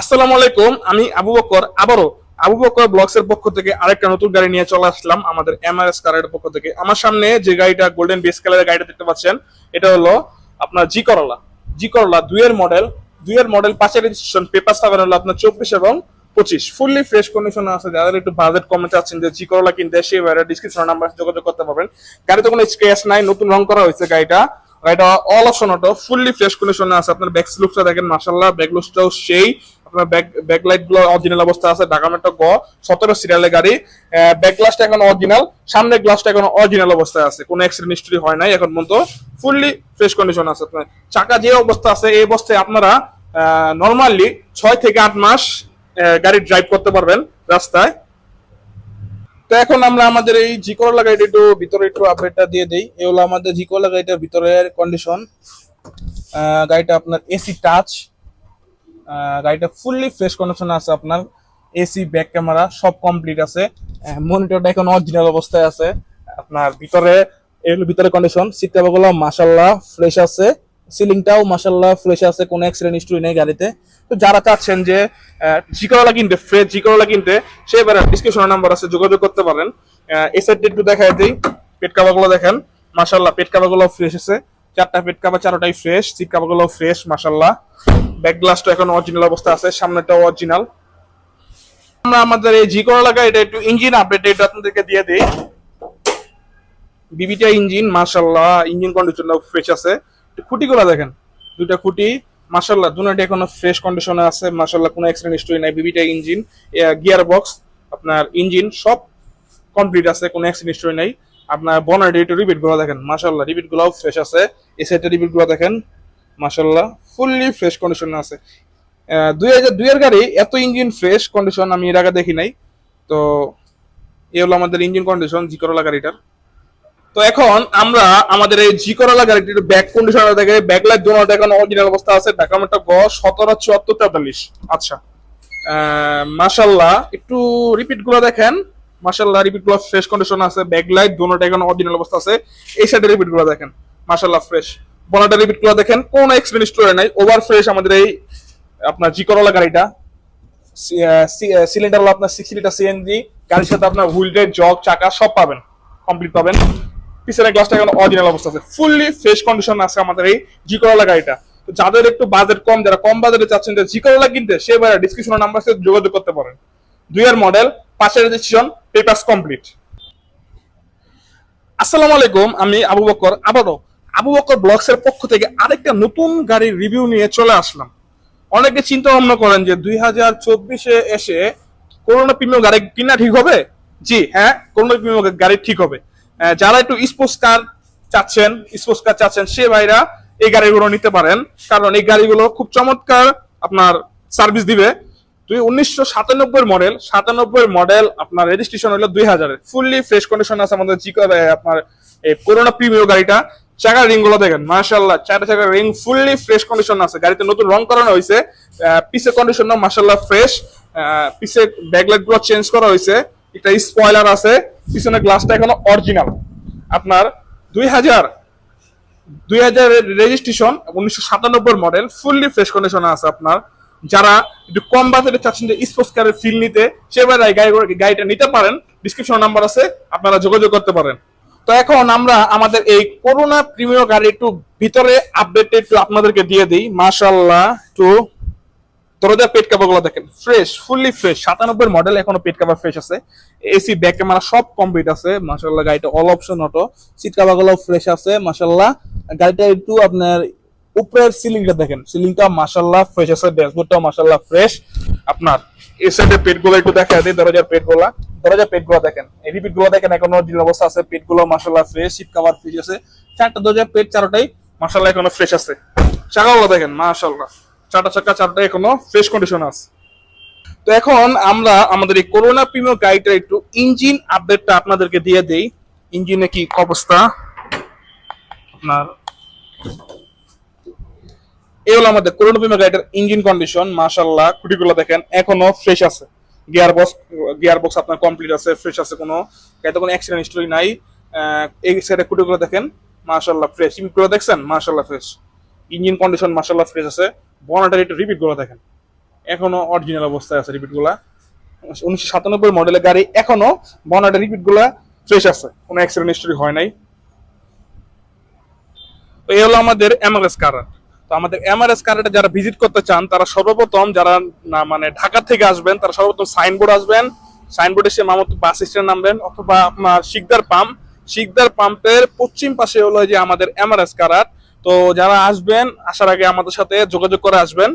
আসসালামু আলাইকুম, আমি আবু বকর। আবারও আবু বকর ব্লগস এর পক্ষ থেকে আরেকটা নতুন গাড়ি নিয়ে চলে আসলাম আমাদের এমআরএস কারের পক্ষ থেকে। আমার সামনে যে গাড়িটা গোল্ডেন বেস কালারের গাড়িটা দেখতে পাচ্ছেন, এটা হলো আপনার জি করলা জি করলা দুইয়ের মডেল দুইয়ের মডেল পাঁচের রেজিস্ট্রেশন পেপার পাবেন হলো আপনার চব্বিশ এবং পঁচিশ। ফুললি ফ্রেশ কন্ডিশনে আছে, যাদের একটু বাজেট কমে চাচ্ছেন যে জি করলা কিনতে, সেই বাইরে ডিসক্রিপশন নাম্বার যোগাযোগ করতে পারবেন। গাড়িতে কোনো স্ক্র্যাচ নাই, নতুন রং করা হয়েছে গাড়িটা। গাড়িটা all option auto fully fresh কন্ডিশনে আছে, আপনার ব্যাক লুকটা দেখেন মার্শাল্লাহ ব্যাক লুকটাও সেই। আপনার ব্যাক ব্যাক লাইটগুলো অরিজিনাল অবস্থা আছে, ঢাকা মেট্রো গ, সতেরো সিরিয়ালের গাড়ি। ব্যাক গ্লাসটা এখন অরিজিনাল সামনের গ্লাসটা এখন অরিজিনাল অবস্থায় আছে, কোনো অ্যাক্সিডেন্ট হিস্ট্রি হয় নাই, এখন পর্যন্ত ফুললি ফ্রেশ কন্ডিশন আছে। আপনার চাকা যে অবস্থা আছে, এই অবস্থায় আপনারা নর্মালি ছয় থেকে আট মাস গাড়ি ড্রাইভ করতে পারবেন রাস্তায়। তো এখন আমরা আমাদের এই জিকোলা গাড়িটা একটু ভিতরে একটু আপডেটটা দিয়ে দিই। এই হলো আমাদের জিকোলা গাড়িটার ভিতরের কন্ডিশন গাড়িটা আপনার এসি টাচ গাড়িটা ফুললি ফ্রেশ কন্ডিশন আছে আপনার। এসি ব্যাক ক্যামেরা সব কমপ্লিট আছে। মনিটরটা এখন অরিজিনাল অবস্থায় আছে। আপনার ভিতরে ভিতরে কন্ডিশন সিট কাভারগুলো মাশাল্লাহ ফ্রেশ আছে। সিলিংটাও মাশাল্লাহ ফ্রেশ আছে, কোনো অ্যাক্সিডেন্ট হিস্ট্রি নেই গাড়িতে। তো যারা চাচ্ছেন যে জিকরলা কিনতে ফ্রেশ জিকরলা কিনতে, সে এবারে ডিসক্রিপশন নাম্বার আছে, যোগাযোগ করতে পারেন। সাইডটা একটু দেখা দিই। পেট কাভারগুলো দেখেন। মাশাল্লাহ পেট কাভারগুলো ফ্রেশ আছে। চারটা পেট কাভার চারোটাই ফ্রেশ সিট কাভারগুলো ফ্রেশ মাশাল্লাহ ব্যাক গ্লাসটা এখন অরিজিনাল অবস্থা আছে সামনেটাও অরিজিনাল আমরা আমাদের এই জি করলা এটা একটু ইঞ্জিন আপডেট এটা আপনাদেরকে দিয়ে দিই। বিবিটা ইঞ্জিন মাশাল্লাহ ইঞ্জিন কন্ডিশনটাও ফ্রেশ আছে। খুঁটিগুলো দেখেন, দুইটা খুঁটি মাশাল্লাহ দুটো এখনও ফ্রেশ কন্ডিশনে আছে মাশাল্লাহ কোনো অ্যাক্সিডেন্ট হিস্টরি নাই। বিবিটা ইঞ্জিন গিয়ার বক্স আপনার ইঞ্জিন সব কমপ্লিট আছে, কোনো অ্যাক্সিডেন্ট হিস্টরি নাই। আপনার বনার রিপিটগুলো দেখেন মাশাল্লাহ রিপিট গুলাও ফ্রেশ আছে। এই সাইডের রিপিটগুলো দেখেন। মাশাল্লাহ ফুললি ফ্রেশ কন্ডিশনে আছে। দুই হাজার দুইয়ের গাড়ি এত ইঞ্জিন ফ্রেশ কন্ডিশন আমি এর আগে দেখি নাই। তো এ হলো আমাদের ইঞ্জিন কন্ডিশন জি করলা গাড়িটার। তো এখন আমরা আমাদের এই জি করলা গাড়িটির ব্যাক কন্ডিশন দেখে ব্যাক লাইট দোনো দেখেন অরিজিনাল অবস্থা আছে। ঢাকা মেট্রো গ সতেরো চুয়াত্তর তেতাল্লিশ। আচ্ছা। মাশাল্লাহ একটু রিপিটগুলো দেখেন। মাশাল্লাহ রিপিটগুলো ফ্রেশ কন্ডিশন আছে। ব্যাক লাইট দোনোটা এখন অরিজিনাল অবস্থা আছে। এই সাইডে রিপিটগুলো দেখেন। মাশাল্লাহ ফ্রেশ বনাটা রিপিটগুলো দেখেন, কোন এক্সপিরিয়েন্স স্টোরে নাই ওভার ফ্রেশ আমাদের এই আপনার জি করলা গাড়িটা। সিলিন্ডার আপনার সিক্স লিটার সিএনজি গাড়ির সাথে আপনার হুইল জগ, চাকা সব পাবেন কমপ্লিট পাবেন। পিছনের গ্লাসটা এখন অরিজিনাল অবস্থা আছে। ফুললি ফ্রেশ কন্ডিশন আছে আমাদের এই জি করলা গাড়িটা। যাদের একটু বাজেট কম, যারা কম বাজেটে চাচ্ছেন, যে জি করলা কিনতে, সে ভাইয়া ডিসক্রিপশন নাম্বার সাথে যোগাযোগ করতে পারেন। দুইয়ের মডেল পাঁচের রেজিস্ট্রেশন পেপার্স কমপ্লিট আসসালামু আলাইকুম, আমি আবু বকর আবারও আবু বকর ব্লগস এর পক্ষ থেকে আরেকটা নতুন গাড়ির রিভিউ নিয়ে চলে আসলাম। অনেকে চিন্তা ভাবনা করেন যে দুই হাজার চব্বিশে এসে করোনা প্রিমিয়াম গাড়ি কিনা ঠিক হবে? জি হ্যাঁ করোনা প্রিমিয়াম গাড়ি ঠিক হবে। যারা একটু স্পোর্টস কার চাচ্ছেন স্পোর্টস কার চাচ্ছেন, সে ভাইরা এই গাড়িগুলো নিতে পারেন। কারণ এই গাড়িগুলো খুব চমৎকার আপনার সার্ভিস দিবে। তুই উনিশশো সাতানব্বই মডেল সাতানব্বই মডেল আপনার রেজিস্ট্রেশন হলো দুই হাজারের। ফুললি ফ্রেশ কন্ডিশন আছে আমাদের জি আপনার এই করোনা প্রিমিয়াম গাড়িটা। চাকার রিংগুলো দেখেন মার্শাল্লাহ চারটা চাকার রিং ফুললি ফ্রেশ কন্ডিশন আছে। গাড়িতে নতুন রং করানো হয়েছে পিসে কন্ডিশন মার্শাল্লাহ ফ্রেশ পিসে ব্যাকলাইটগুলো চেঞ্জ করা হয়েছে। একটা স্পয়লার আছে পিছনে গ্লাসটা এখনও অরিজিনাল আপনার দুই হাজার দুই হাজার রেজিস্ট্রেশন উনিশশো সাতানব্বই মডেল ফুললি ফ্রেশ কন্ডিশনে আছে আপনার। যারা একটু কম বাজেটে চাচ্ছেন যে স্পোর্টস কারের ফিল নিতে সেবারে গাড়ি গাড়িটা নিতে পারেন। ডিসক্রিপশন নাম্বার আছে, আপনারা যোগাযোগ করতে পারেন। তো এখন আমরা আমাদের এই করোনা প্রিমিয়ার গাড়ি ভিতরে আপডেট একটু আপনাদেরকে দিয়ে দিই। মাশাল্লাহ একটু দরজার পেট কাভারগুলো দেখেন। ফ্রেশ ফুললি ফ্রেশ সাতানব্বই মডেল এখনও পেট কাভার ফ্রেশ আছে। এসি ব্যাক ক্যামেরা সব কমপ্লিট আছে। মাশাল্লাহ গাড়িটা অল অপশন অটো সিট কাভারগুলো ফ্রেশ আছে মাশাল্লাহ গাড়িটা একটু আপনার উপরের সিলিংটা দেখেন। সিলিংটা মাশাল্লাহ ফ্রেশ আছে ড্যাশবোর্ডটাও মাশাল্লাহ ফ্রেশ আপনার এই সাইডে পেটগুলো একটু দেখা দিই, দরজার পেটগুলা দরজার পেটগুলো দেখেন। এই রিপিটগুলো দেখেন, এখনও অরিজিনাল অবস্থা আছে পেটগুলো মাশাল্লাহ ফ্রেশ সিট কাভার ফ্রেশ আছে। চারটা দরজার পেট, চারটাই মাশাল্লাহ এখনও ফ্রেশ আছে। চাকাগুলো দেখেন মাশাল্লাহ চারটা চাকা, চারটা এখনও ফ্রেশ কন্ডিশন আছে। তো এখন আমরা আমাদের এই করোনা প্রিমিয়ার গাড়িটা একটু ইঞ্জিন আপডেটটা আপনাদেরকে দিয়ে দেই। ইঞ্জিনে কি অবস্থা? আপনার এই হলো আমাদের করোনা প্রিমিয়ার গাড়িটার ইঞ্জিন কন্ডিশন মাশাল্লাহ খুঁটিগুলো দেখেন, এখনও ফ্রেশ আছে। গিয়ার বক্স গিয়ার বক্স আপনার কমপ্লিট আছে ফ্রেশ আছে কোনো। গাড়িতে কোনো অ্যাক্সিডেন্ট হিস্টোরি নাই। এই সাইডে খুঁটিগুলো দেখেন মাশাল্লাহ ফ্রেশ ইমিগুলো দেখছেন? মাশাল্লাহ ফ্রেশ ইঞ্জিন কন্ডিশন মাশাল্লাহ ফ্রেশ আছে। বনাটার একটু রিপিটগুলো দেখেন। এখনও অরিজিনাল অবস্থায় আছে রিপিটগুলা। উনিশশো সাতানব্বই মডেলের গাড়ি এখনও বনাটের রিপিটগুলা ফ্রেশ আছে। কোনো অ্যাক্সিডেন্ট হিস্টরি হয় নাই। তো এই হলো আমাদের এমআরএস কারার তো আমাদের এমআরএস কারারে যারা ভিজিট করতে চান, তারা সর্বপ্রথম যারা না মানে ঢাকা থেকে আসবেন, তারা সর্বপ্রথম সাইনবোর্ড আসবেন। সাইনবোর্ডে সে মামত বাস স্ট্যান্ড নামবেন অথবা শিকদার পাম্প শিকদার পাম্পের পশ্চিম পাশে হলো যে আমাদের এমআরএস কারার তো যারা আসবেন, আসার আগে আমাদের সাথে যোগাযোগ করে আসবেন।